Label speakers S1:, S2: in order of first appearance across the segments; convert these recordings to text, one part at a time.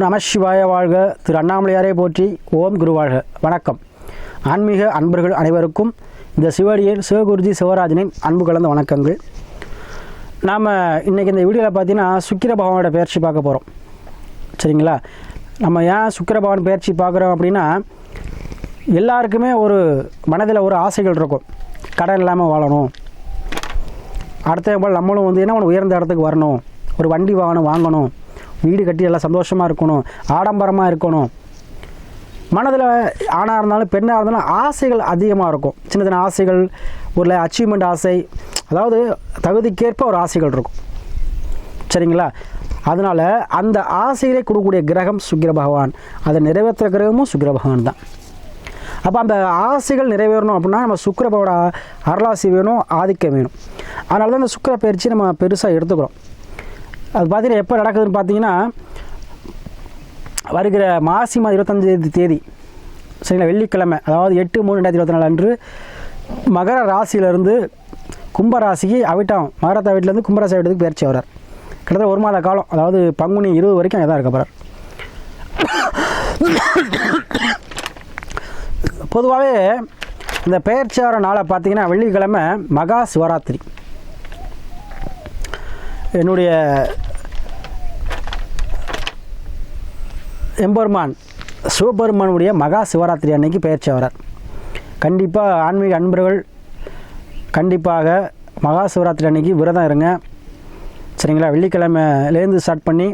S1: ஓம் நம சிவாய வாழ்க திரு அண்ணாமலையாரே போற்றி ஓம் குருவாழ்க வணக்கம் ஆன்மீக அன்பர்கள் அனைவருக்கும் இந்த சிவடியின் சிவகுருஜி சிவராஜனின் அன்பு கலந்த வணக்கங்கள் நாம் இன்றைக்கி இந்த வீடியோவில் பார்த்தீங்கன்னா சுக்கிர பகவானோட பயிற்சி பார்க்க போகிறோம் சரிங்களா நம்ம ஏன் சுக்கிர பகவான் பயிற்சி பார்க்குறோம் அப்படின்னா எல்லாருக்குமே ஒரு மனதில் ஒரு ஆசைகள் இருக்கும் கடன் இல்லாமல் வாழணும் அடுத்த போல் நம்மளும் வந்து என்ன உயர்ந்த இடத்துக்கு வரணும் ஒரு வண்டி வாகனம் வாங்கணும் வீடு கட்டி நல்லா சந்தோஷமாக இருக்கணும் ஆடம்பரமாக இருக்கணும் மனதில் ஆணாக இருந்தாலும் பெண்ணாக இருந்தாலும் ஆசைகள் அதிகமாக இருக்கும் சின்ன சின்ன ஆசைகள் ஒரு அச்சீவ்மெண்ட் ஆசை அதாவது தகுதிக்கேற்ப ஒரு ஆசைகள் இருக்கும் சரிங்களா அதனால் அந்த ஆசைகளை கொடுக்கக்கூடிய கிரகம் சுக்கிர பகவான் அதை நிறைவேற்ற கிரகமும் சுக்கிர பகவான் தான் அப்போ அந்த ஆசைகள் நிறைவேறணும் அப்படின்னா நம்ம சுக்கரபோட அரளாசி வேணும் ஆதிக்கம் வேணும் அதனால தான் இந்த சுக்கர பயிற்சி நம்ம பெருசாக எடுத்துக்கிறோம் அது பார்த்தீங்கன்னா எப்போ நடக்குதுன்னு பார்த்தீங்கன்னா வருகிற மாசி மாதம் இருபத்தஞ்சி தேதி சரிங்களா வெள்ளிக்கிழமை அதாவது எட்டு மூணு ரெண்டாயிரத்தி இருபத்தி நாலு அன்று மகர ராசியிலேருந்து கும்பராசிக்கு அவிட்டம் மகரத்தா வீட்டிலேருந்து கும்பராசி வீட்டுக்கு பயிற்சி வர்றார் கிட்டத்தட்ட ஒரு மாத காலம் அதாவது பங்குனி இருபது வரைக்கும் அங்கே தான் இருக்க போகிறார் பொதுவாகவே இந்த வர நாளை பார்த்தீங்கன்னா வெள்ளிக்கிழமை மகா சிவராத்திரி என்னுடைய எம்பெருமான் சிவபெருமானுடைய மகா சிவராத்திரி அன்னைக்கு பெயர்ச்சவரர் கண்டிப்பாக ஆன்மீக அன்பர்கள் கண்டிப்பாக மகா சிவராத்திரி அன்னைக்கு விரதம் இருங்க சரிங்களா வெள்ளிக்கிழமையிலேருந்து ஸ்டார்ட் பண்ணி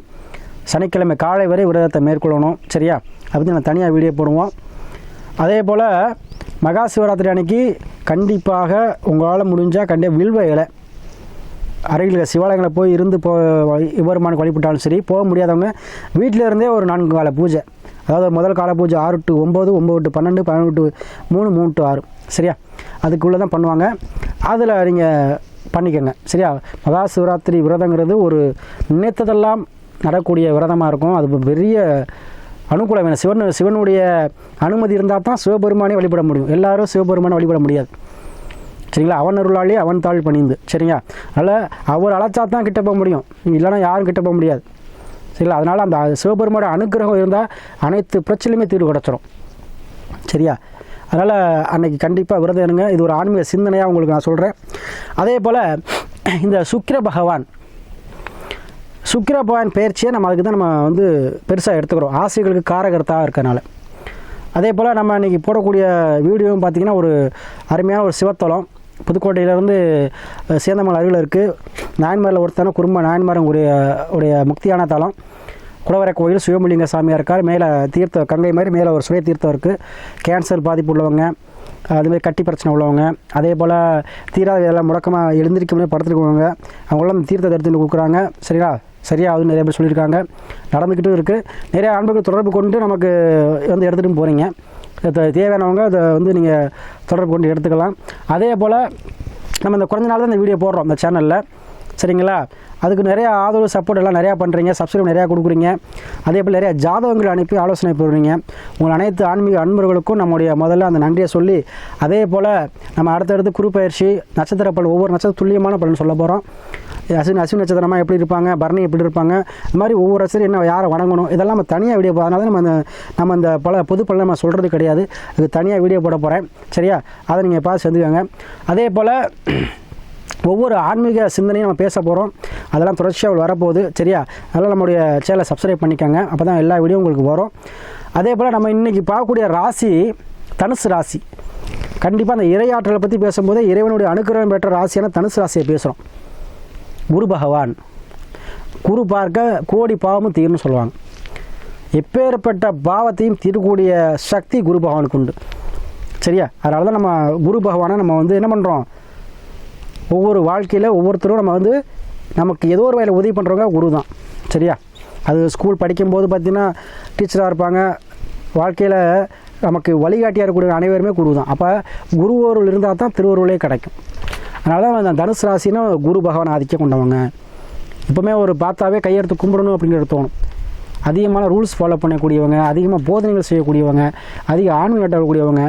S1: சனிக்கிழமை காலை வரை விரதத்தை மேற்கொள்ளணும் சரியா அப்படின்னு நான் தனியாக வீடியோ போடுவோம் அதே போல் மகா சிவராத்திரி அன்னைக்கு கண்டிப்பாக உங்களால் முடிஞ்சால் கண்டிப்பாக வில்வ இலை அருகில் சிவாலயங்களை போய் இருந்து போ எவ்வளோமானுக்கு வழிபட்டாலும் சரி போக முடியாதவங்க வீட்டில் இருந்தே ஒரு நான்கு கால பூஜை அதாவது முதல் கால பூஜை ஆறு டு ஒம்பது ஒம்பது டு பன்னெண்டு பதினொன்று டு மூணு மூணு டு ஆறு சரியா அதுக்குள்ளே தான் பண்ணுவாங்க அதில் நீங்கள் பண்ணிக்கோங்க சரியா மகா சிவராத்திரி விரதங்கிறது ஒரு நினைத்ததெல்லாம் நடக்கூடிய விரதமாக இருக்கும் அது பெரிய அனுகூலம் வேணும் சிவன் சிவனுடைய அனுமதி இருந்தால் தான் சிவபெருமானே வழிபட முடியும் எல்லாரும் சிவபெருமானை வழிபட முடியாது சரிங்களா அவன் அருளாளி அவன் தாழ் பணிந்து சரிங்களா அதனால் அவர் அழைச்சா தான் கிட்ட போக முடியும் இல்லைன்னா யாரும் கிட்ட போக முடியாது சரிங்களா அதனால் அந்த சிவபெருமாட அனுகிரகம் இருந்தால் அனைத்து பிரச்சனையுமே தீர்வு கிடச்சிரும் சரியா அதனால் அன்னைக்கு கண்டிப்பாக விரதம் இருங்க இது ஒரு ஆன்மீக சிந்தனையாக உங்களுக்கு நான் சொல்கிறேன் அதே போல் இந்த சுக்கிர பகவான் சுக்கிர பகவான் பயிற்சியை நம்ம அதுக்கு தான் நம்ம வந்து பெருசாக எடுத்துக்கிறோம் ஆசைகளுக்கு காரகர்த்தாக இருக்கனால அதே போல் நம்ம இன்றைக்கி போடக்கூடிய வீடியோவும் பார்த்திங்கன்னா ஒரு அருமையான ஒரு சிவத்தலம் புதுக்கோட்டையிலேருந்து சேந்தமலை அருகில் இருக்குது நாயன்மாரில் ஒருத்தான குடும்ப நாயன்மாரன் உடைய உடைய முக்தியான தலம் குலவரை கோயில் சுயமலிங்க சாமியாக இருக்கார் மேலே தீர்த்தம் கங்கை மாதிரி மேலே ஒரு சுய தீர்த்தம் இருக்குது கேன்சர் பாதிப்பு உள்ளவங்க அதுமாதிரி கட்டி பிரச்சனை உள்ளவங்க அதே போல் தீராத எல்லாம் முழக்கமாக எழுந்திருக்க முடியாது படுத்துருக்கவங்க அவங்களாம் அந்த தீர்த்தத்தை எடுத்துகிட்டு கொடுக்குறாங்க சரியா சரியாகுதுன்னு நிறைய பேர் சொல்லியிருக்காங்க நடந்துக்கிட்டும் இருக்குது நிறைய அன்புகள் தொடர்பு கொண்டு நமக்கு வந்து எடுத்துகிட்டு போகிறீங்க தேவையானவங்க அதை வந்து நீங்கள் தொடர்பு கொண்டு எடுத்துக்கலாம் அதே போல் நம்ம இந்த குறைஞ்ச நாள் தான் இந்த வீடியோ போடுறோம் இந்த சேனலில் சரிங்களா அதுக்கு நிறையா ஆதரவு சப்போர்ட் எல்லாம் நிறையா பண்ணுறீங்க சப்ஸ்கிரைப் நிறையா கொடுக்குறீங்க அதே போல் நிறையா ஜாதகங்கள் அனுப்பி ஆலோசனை போடுறீங்க உங்கள் அனைத்து ஆன்மீக அன்பர்களுக்கும் நம்முடைய முதல்ல அந்த நன்றியை சொல்லி அதே போல் நம்ம அடுத்தடுத்து குரு நட்சத்திர பல் ஒவ்வொரு நட்சத்திர துல்லியமான பலன் சொல்ல போகிறோம் அஸ்வின் அஸ்வின் நட்சத்திரமாக எப்படி இருப்பாங்க பரணி எப்படி இருப்பாங்க இந்த மாதிரி ஒவ்வொரு அசர் என்ன யாரை வணங்கணும் இதெல்லாம் நம்ம தனியாக வீடியோ போ அதனால நம்ம அந்த நம்ம அந்த பல பொதுப்பல நம்ம சொல்கிறது கிடையாது அது தனியாக வீடியோ போட போகிறேன் சரியா அதை நீங்கள் எப்போ செஞ்சுக்கோங்க அதே போல் ஒவ்வொரு ஆன்மீக சிந்தனையும் நம்ம பேச போகிறோம் அதெல்லாம் தொடர்ச்சியாக வரப்போகுது சரியா அதெல்லாம் நம்மளுடைய சேனலை சப்ஸ்கிரைப் பண்ணிக்கோங்க அப்போ தான் எல்லா வீடியோ உங்களுக்கு வரும் அதே போல் நம்ம இன்றைக்கி பார்க்கக்கூடிய ராசி தனுசு ராசி கண்டிப்பாக அந்த இறையாற்றலை பற்றி பேசும்போது இறைவனுடைய அனுக்கிரகம் பெற்ற ராசியான தனுசு ராசியை பேசுகிறோம் குரு பகவான் குரு பார்க்க கோடி பாவமும் தீர்னு சொல்லுவாங்க எப்பேற்பட்ட பாவத்தையும் தீரக்கூடிய சக்தி குரு பகவானுக்கு உண்டு சரியா அதனால தான் நம்ம குரு பகவானை நம்ம வந்து என்ன பண்ணுறோம் ஒவ்வொரு வாழ்க்கையில் ஒவ்வொருத்தரும் நம்ம வந்து நமக்கு ஏதோ ஒரு வகையில் உதவி பண்ணுறவங்க குரு தான் சரியா அது ஸ்கூல் படிக்கும்போது பார்த்திங்கன்னா டீச்சராக இருப்பாங்க வாழ்க்கையில் நமக்கு வழிகாட்டியாக இருக்கக்கூடிய அனைவருமே குரு தான் அப்போ குருவோருள் இருந்தால் தான் திருவருளே கிடைக்கும் அதனால் அந்த தனுசு ராசினா குரு பகவான் ஆதிக்கம் கொண்டவங்க எப்போவுமே ஒரு பார்த்தாவே கையெடுத்து கும்பிடணும் அப்படிங்கிறது தோணும் அதிகமான ரூல்ஸ் ஃபாலோ பண்ணக்கூடியவங்க அதிகமாக போதனைகள் செய்யக்கூடியவங்க அதிக ஆண்மை நடத்தக்கூடியவங்க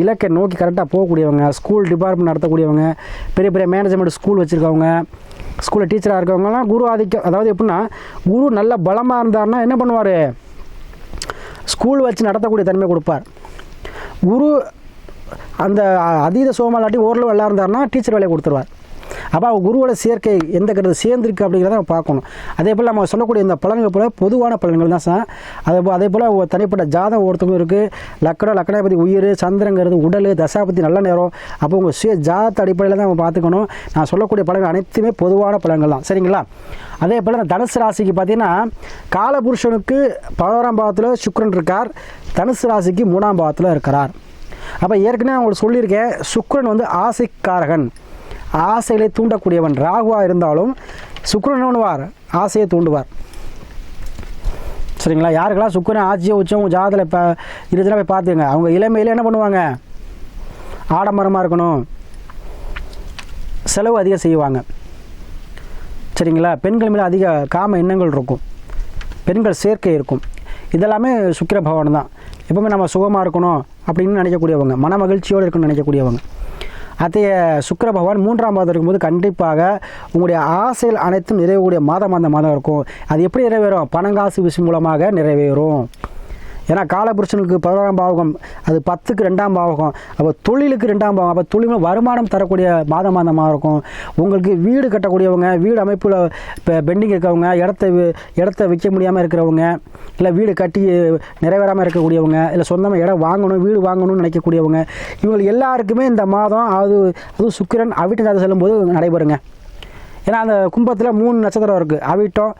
S1: இலக்கை நோக்கி கரெக்டாக போகக்கூடியவங்க ஸ்கூல் டிபார்ட்மெண்ட் நடத்தக்கூடியவங்க பெரிய பெரிய மேனேஜ்மெண்ட் ஸ்கூல் வச்சுருக்கவங்க ஸ்கூலில் டீச்சராக இருக்கவங்கலாம் குரு ஆதிக்கம் அதாவது எப்படின்னா குரு நல்ல பலமாக இருந்தார்னா என்ன பண்ணுவார் ஸ்கூல் வச்சு நடத்தக்கூடிய தன்மை கொடுப்பார் குரு அந்த அதீத சோமாலாட்டி ஓரளவு நல்லா இருந்தாருன்னா டீச்சர் வேலையை கொடுத்துருவார் அப்போ அவங்க குருவோட சேர்க்கை எந்த கருத்து சேர்ந்துருக்கு அப்படிங்கிறத நம்ம பார்க்கணும் அதே போல் நம்ம சொல்லக்கூடிய இந்த பலன்கள் போல் பொதுவான பலன்கள் தான் சார் அதே போல் அதே போல் தனிப்பட்ட ஜாதகம் ஒருத்தவங்க இருக்குது லக்கணம் பற்றி உயிர் சந்திரங்கிறது உடல் தசாபதி நல்ல நேரம் அப்போ உங்கள் சுய ஜாதத்தை அடிப்படையில் தான் நம்ம பார்த்துக்கணும் நான் சொல்லக்கூடிய பலன்கள் அனைத்துமே பொதுவான பலன்கள் தான் சரிங்களா அதே போல் இந்த தனுசு ராசிக்கு பார்த்தீங்கன்னா காலபுருஷனுக்கு பதினோராம் பாவத்தில் சுக்ரன் இருக்கார் தனுசு ராசிக்கு மூணாம் பாவத்தில் இருக்கிறார் அப்போ ஏற்கனவே அவங்களுக்கு சொல்லியிருக்கேன் சுக்ரன் வந்து ஆசைக்காரகன் ஆசைகளை தூண்டக்கூடியவன் ராகுவாக இருந்தாலும் சுக்ரன் ஒன்றுவார் ஆசையை தூண்டுவார் சரிங்களா யாருக்கெல்லாம் சுக்கரன் ஆட்சியை உச்சம் ஜாதத்தில் இப்போ இருந்துச்சுன்னா போய் பார்த்துங்க அவங்க இளமையில் என்ன பண்ணுவாங்க ஆடம்பரமாக இருக்கணும் செலவு அதிகம் செய்வாங்க சரிங்களா பெண்கள் மேலே அதிக காம எண்ணங்கள் இருக்கும் பெண்கள் சேர்க்கை இருக்கும் இதெல்லாமே சுக்கிர பகவான் தான் எப்பவுமே நம்ம சுகமாக இருக்கணும் அப்படின்னு நினைக்கக்கூடியவங்க மன மகிழ்ச்சியோடு இருக்கணும்னு நினைக்கக்கூடியவங்க அத்தைய சுக்கர பகவான் மூன்றாம் மாதம் இருக்கும்போது கண்டிப்பாக உங்களுடைய ஆசைகள் அனைத்தும் நிறைவேறக்கூடிய மாதம் அந்த மாதம் இருக்கும் அது எப்படி நிறைவேறும் பணங்காசு விஷயம் மூலமாக நிறைவேறும் ஏன்னா காலபுருஷனுக்கு பதினோராம் பாவகம் அது பத்துக்கு ரெண்டாம் பாவகம் அப்போ தொழிலுக்கு ரெண்டாம் பாவம் அப்போ தொழில் வருமானம் தரக்கூடிய மாத மாதமாக இருக்கும் உங்களுக்கு வீடு கட்டக்கூடியவங்க வீடு அமைப்பில் இப்போ பெண்டிங் இருக்கவங்க இடத்த இடத்த விற்க முடியாமல் இருக்கிறவங்க இல்லை வீடு கட்டி நிறைவேறாமல் இருக்கக்கூடியவங்க இல்லை சொந்தமாக இடம் வாங்கணும் வீடு வாங்கணும்னு நினைக்கக்கூடியவங்க இவங்க எல்லாருக்குமே இந்த மாதம் அது அதுவும் சுக்கிரன் அவிட்டு செல்லும்போது நடைபெறுங்க ஏன்னா அந்த கும்பத்தில் மூணு நட்சத்திரம் இருக்குது அவிட்டம்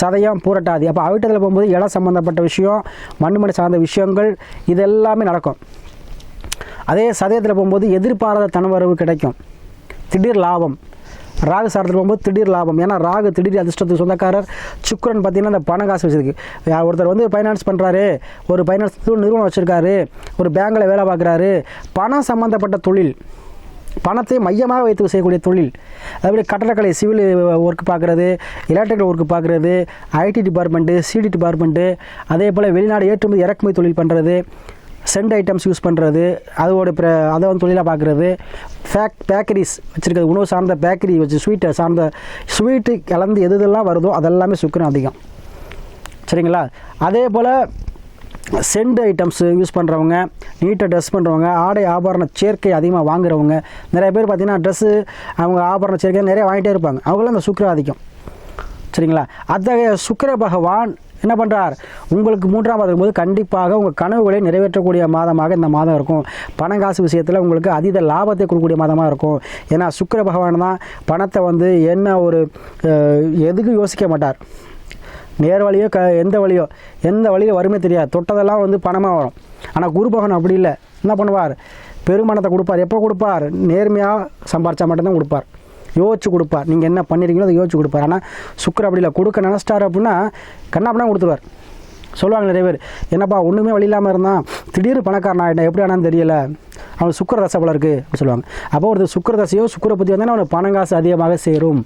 S1: சதயம் பூரட்டாதி அப்போ அவிட்டத்தில் போகும்போது இடம் சம்மந்தப்பட்ட விஷயம் மண் சார்ந்த விஷயங்கள் இதெல்லாமே நடக்கும் அதே சதயத்தில் போகும்போது எதிர்பாராத தனவரவு கிடைக்கும் திடீர் லாபம் ராகு சாரத்தில் போகும்போது திடீர் லாபம் ஏன்னா ராகு திடீர் அதிர்ஷ்டத்துக்கு சொந்தக்காரர் சுக்கரன் பார்த்திங்கன்னா அந்த பணம் காசு வச்சிருக்கு ஒருத்தர் வந்து ஃபைனான்ஸ் பண்ணுறாரு ஒரு ஃபைனான்ஸ் நிறுவனம் வச்சுருக்காரு ஒரு பேங்கில் வேலை பார்க்குறாரு பணம் சம்மந்தப்பட்ட தொழில் பணத்தை மையமாக வைத்து செய்யக்கூடிய தொழில் அதுபோல் கட்டடக்கலை சிவில் ஒர்க் பார்க்குறது எலக்ட்ரிக்கல் ஒர்க் பார்க்குறது ஐடி டிபார்ட்மெண்ட்டு சிடி டிபார்ட்மெண்ட்டு அதே போல் வெளிநாடு ஏற்றுமதி இறக்குமதி தொழில் பண்ணுறது சென்ட் ஐட்டம்ஸ் யூஸ் பண்ணுறது அதோட பிற அதை வந்து தொழிலாக பார்க்குறது ஃபேக் பேக்கரிஸ் வச்சுருக்கிறது உணவு சார்ந்த பேக்கரி வச்சு ஸ்வீட்டை சார்ந்த ஸ்வீட்டு கலந்து எது இதெல்லாம் வருதோ அதெல்லாமே சுக்கரம் அதிகம் சரிங்களா அதே போல் சென்ட் ஐட்டம்ஸ் யூஸ் பண்ணுறவங்க நீட்டாக ட்ரெஸ் பண்ணுறவங்க ஆடை ஆபரண சேர்க்கை அதிகமாக வாங்குறவங்க நிறைய பேர் பார்த்திங்கன்னா ட்ரெஸ்ஸு அவங்க ஆபரண சேர்க்கை நிறைய வாங்கிட்டே இருப்பாங்க அவங்களும் அந்த சுக்கர அதிகம் சரிங்களா அத்தகைய சுக்கர பகவான் என்ன பண்ணுறார் உங்களுக்கு மூன்றாம் மாதம் போது கண்டிப்பாக உங்கள் கனவுகளை நிறைவேற்றக்கூடிய மாதமாக இந்த மாதம் இருக்கும் பணம் காசு விஷயத்தில் உங்களுக்கு அதீத லாபத்தை கொடுக்கக்கூடிய மாதமாக இருக்கும் ஏன்னா சுக்கர பகவான் தான் பணத்தை வந்து என்ன ஒரு எதுக்கும் யோசிக்க மாட்டார் நேர் வழியோ க எந்த வழியோ எந்த வழியோ வறுமை தெரியாது தொட்டதெல்லாம் வந்து பணமாக வரும் ஆனால் குரு பகவான் அப்படி இல்லை என்ன பண்ணுவார் பெருமானத்தை கொடுப்பார் எப்போ கொடுப்பார் நேர்மையாக சம்பாரித்தா மட்டும்தான் கொடுப்பார் யோசிச்சு கொடுப்பார் நீங்கள் என்ன பண்ணிருக்கீங்களோ அதை யோசிச்சு கொடுப்பார் ஆனால் சுக்கர் அப்படி இல்லை கொடுக்க நினச்சிட்டார் அப்படின்னா கண்ணாப்பண்ணா கொடுத்துருவார் சொல்லுவாங்க நிறைய பேர் என்னப்பா ஒன்றுமே வழி இல்லாமல் இருந்தான் திடீர் பணக்காரன் ஆகிட்டான் எப்படி ஆனான்னு தெரியல அவன் சுக்கர போல இருக்குது அப்படின்னு சொல்லுவாங்க அப்போ ஒரு சுக்கர தசையோ சுக்கரை பற்றி வந்தாலும் அவனுக்கு பணம் காசு அதிகமாக சேரும்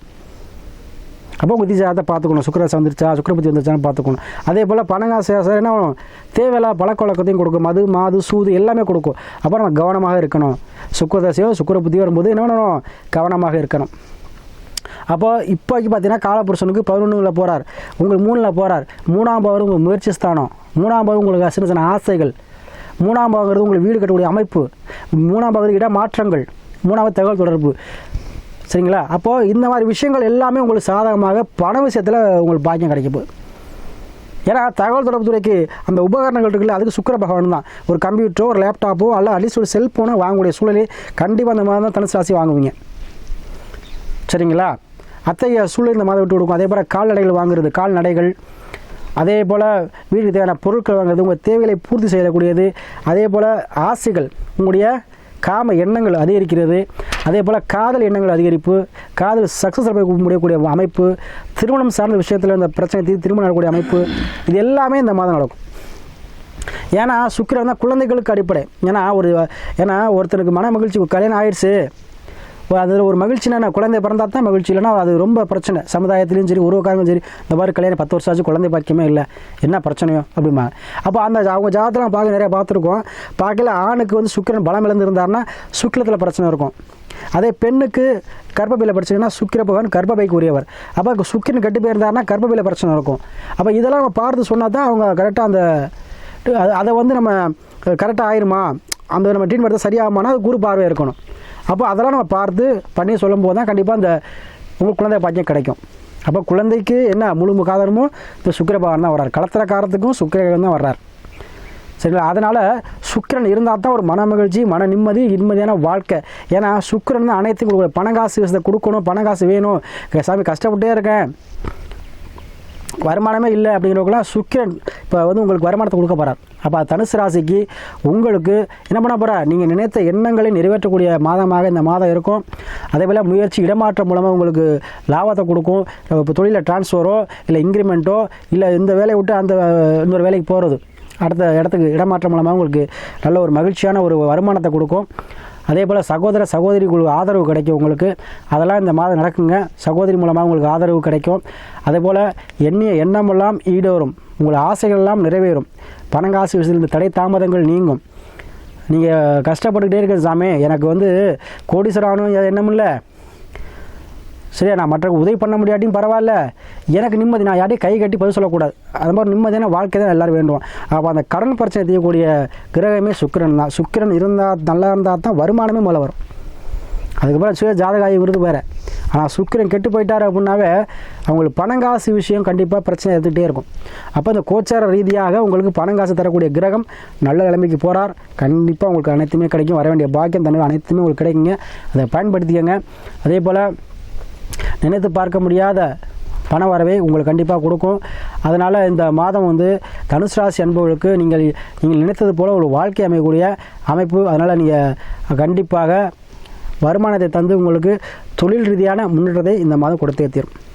S1: அப்போ உங்கள் அதை பார்த்துக்கணும் சுக்கராசி வந்துருச்சா சுக்கரபதி வந்துருச்சான்னு பார்த்துக்கணும் அதே போல் பணங்காசு சார் என்ன தேவையில்லா பழக்க வழக்கத்தையும் கொடுக்கும் மது மாது சூது எல்லாமே கொடுக்கும் அப்போ நம்ம கவனமாக இருக்கணும் சுக்கரதாசியோ சுக்கரபுத்தியோ வரும்போது என்ன பண்ணணும் கவனமாக இருக்கணும் அப்போது இப்போக்கி பார்த்தீங்கன்னா காலபுருஷனுக்கு பதினொன்றுல போகிறார் உங்களுக்கு மூணில் போகிறார் மூணாம் பவர் உங்கள் முயற்சி ஸ்தானம் மூணாம் பவர் உங்களுக்கு சின்ன சின்ன ஆசைகள் மூணாம் பாகங்கிறது உங்களுக்கு வீடு கட்டக்கூடிய அமைப்பு மூணாம் பாகம் மாற்றங்கள் மூணாவது தகவல் தொடர்பு சரிங்களா அப்போது இந்த மாதிரி விஷயங்கள் எல்லாமே உங்களுக்கு சாதகமாக பண விஷயத்தில் உங்களுக்கு பாக்கியம் கிடைக்கும் ஏன்னா தகவல் தொடர்பு துறைக்கு அந்த உபகரணங்கள் இருக்குல்ல அதுக்கு சுக்கர பகவான் தான் ஒரு கம்ப்யூட்டரோ ஒரு லேப்டாப்போ அல்ல அட்லீஸ்ட் ஒரு செல்ஃபோனோ வாங்கக்கூடிய சூழலே கண்டிப்பாக அந்த மாதிரி தான் தனுசு ராசி வாங்குவீங்க சரிங்களா அத்தகைய சூழல் இந்த மாதிரி விட்டு கொடுக்கும் அதே போல் கால்நடைகள் வாங்குறது கால்நடைகள் அதே போல் வீட்டுக்கு தேவையான பொருட்கள் வாங்குறது உங்கள் தேவைகளை பூர்த்தி செய்யக்கூடியது அதே போல் ஆசைகள் உங்களுடைய காம எண்ணங்கள் அதிகரிக்கிறது அதே போல் காதல் எண்ணங்கள் அதிகரிப்பு காதல் சக்ஸஸ் முடியக்கூடிய அமைப்பு திருமணம் சார்ந்த விஷயத்தில் இந்த பிரச்சனை தீர்த்து திருமணம் நடக்கூடிய அமைப்பு இது எல்லாமே இந்த மாதம் நடக்கும் ஏன்னா சுக்கிரம் தான் குழந்தைகளுக்கு அடிப்படை ஏன்னா ஒரு ஏன்னா ஒருத்தருக்கு மன மகிழ்ச்சி கல்யாணம் ஆயிடுச்சு அதில் ஒரு மகிழ்ச்சி நான் குழந்தை பிறந்தா தான் மகிழ்ச்சி இல்லைனா அது ரொம்ப பிரச்சனை சமுதாயத்திலையும் சரி உறவுக்காரங்களும் சரி இந்த மாதிரி கல்யாணம் பத்து வருஷம் ஆச்சு குழந்தை பாக்கியமே இல்லை என்ன பிரச்சனையோ அப்படிமா அப்போ அந்த அவங்க ஜாதகத்தில் பார்க்க நிறையா பார்த்துருக்கோம் பார்க்கல ஆணுக்கு வந்து சுக்கிரன் பலம் இழந்திருந்தாருன்னா சுக்கிரத்தில் பிரச்சனை இருக்கும் அதே பெண்ணுக்கு கர்ப்பபையில் பிரச்சனைனா சுக்கிர பகவான் கர்ப்பபைக்கு உரியவர் அப்போ சுக்கிரன் கட்டு போயிருந்தாருன்னா கர்ப்பபையில் பிரச்சனை இருக்கும் அப்போ இதெல்லாம் நம்ம பார்த்து சொன்னால் தான் அவங்க கரெக்டாக அந்த அதை வந்து நம்ம கரெக்டாக ஆயிருமா அந்த நம்ம ட்ரீட்மெண்ட் சரியாகுமானா அது குரு பார்வை இருக்கணும் அப்போ அதெல்லாம் நம்ம பார்த்து பண்ணி சொல்லும் போது தான் கண்டிப்பாக அந்த உங்கள் குழந்தை பாக்கியம் கிடைக்கும் அப்போ குழந்தைக்கு என்ன முழு முகாதாரமும் இப்போ சுக்கர பகவான் தான் வர்றார் களத்திர காரத்துக்கும் சுக்கரகிழன் தான் வர்றார் சரிங்களா அதனால் சுக்கரன் இருந்தால் தான் ஒரு மன மகிழ்ச்சி மன நிம்மதி நிம்மதியான வாழ்க்கை ஏன்னா சுக்கரன் தான் அனைத்துக்கும் பணம் காசு கொடுக்கணும் பணம் காசு வேணும் சாமி கஷ்டப்பட்டே இருக்கேன் வருமானமே இல்லை அப்படிங்கிறவங்களாம் சுக்கிரன் இப்போ வந்து உங்களுக்கு வருமானத்தை கொடுக்க போகிறார் அப்போ தனுசு ராசிக்கு உங்களுக்கு என்ன பண்ண போகிறா நீங்கள் நினைத்த எண்ணங்களை நிறைவேற்றக்கூடிய மாதமாக இந்த மாதம் இருக்கும் அதே போல் முயற்சி இடமாற்றம் மூலமாக உங்களுக்கு லாபத்தை கொடுக்கும் இப்போ தொழிலில் டிரான்ஸ்ஃபரோ இல்லை இன்க்ரிமெண்ட்டோ இல்லை இந்த வேலையை விட்டு அந்த இன்னொரு வேலைக்கு போகிறது அடுத்த இடத்துக்கு இடமாற்றம் மூலமாக உங்களுக்கு நல்ல ஒரு மகிழ்ச்சியான ஒரு வருமானத்தை கொடுக்கும் அதே போல் சகோதர சகோதரி குழு ஆதரவு கிடைக்கும் உங்களுக்கு அதெல்லாம் இந்த மாதம் நடக்குங்க சகோதரி மூலமாக உங்களுக்கு ஆதரவு கிடைக்கும் அதே போல் எண்ணிய எண்ணமெல்லாம் ஈடுவரும் உங்கள் ஆசைகள்லாம் நிறைவேறும் பணங்காசு விஷயத்தில் தடை தாமதங்கள் நீங்கும் நீங்கள் கஷ்டப்பட்டுக்கிட்டே இருக்கிற சாமி எனக்கு வந்து கோடீஸ்வரம் ஆகணும் எண்ணமில்லை சரியா நான் மற்ற உதவி பண்ண முடியாட்டியும் பரவாயில்ல எனக்கு நிம்மதி நான் யாரையும் கை கட்டி பதில் சொல்லக்கூடாது அது மாதிரி நிம்மதியான வாழ்க்கை தான் எல்லோரும் வேண்டும் அப்போ அந்த கடன் பிரச்சனை தீர்க்கக்கூடிய கிரகமே சுக்கிரன் தான் சுக்கிரன் இருந்தால் நல்லா இருந்தால் தான் வருமானமே மேலே வரும் அதுக்கப்புறம் சுய ஜாதகாய் விருது வேறு ஆனால் சுக்கிரன் கெட்டு போயிட்டார் அப்படின்னாவே அவங்களுக்கு பணங்காசு விஷயம் கண்டிப்பாக பிரச்சனை எடுத்துகிட்டே இருக்கும் அப்போ இந்த கோச்சார ரீதியாக உங்களுக்கு பணங்காசு தரக்கூடிய கிரகம் நல்ல நிலைமைக்கு போகிறார் கண்டிப்பாக உங்களுக்கு அனைத்துமே கிடைக்கும் வர வேண்டிய பாக்கியம் தன்னை அனைத்துமே உங்களுக்கு கிடைக்குங்க அதை பயன்படுத்திக்கங்க அதே போல் நினைத்து பார்க்க முடியாத பண வரவை உங்களுக்கு கண்டிப்பாக கொடுக்கும் அதனால் இந்த மாதம் வந்து தனுசு ராசி அன்பவர்களுக்கு நீங்கள் நீங்கள் நினைத்தது போல் ஒரு வாழ்க்கை அமையக்கூடிய அமைப்பு அதனால் நீங்கள் கண்டிப்பாக வருமானத்தை தந்து உங்களுக்கு தொழில் ரீதியான முன்னேற்றத்தை இந்த மாதம் கொடுத்தே தீரும்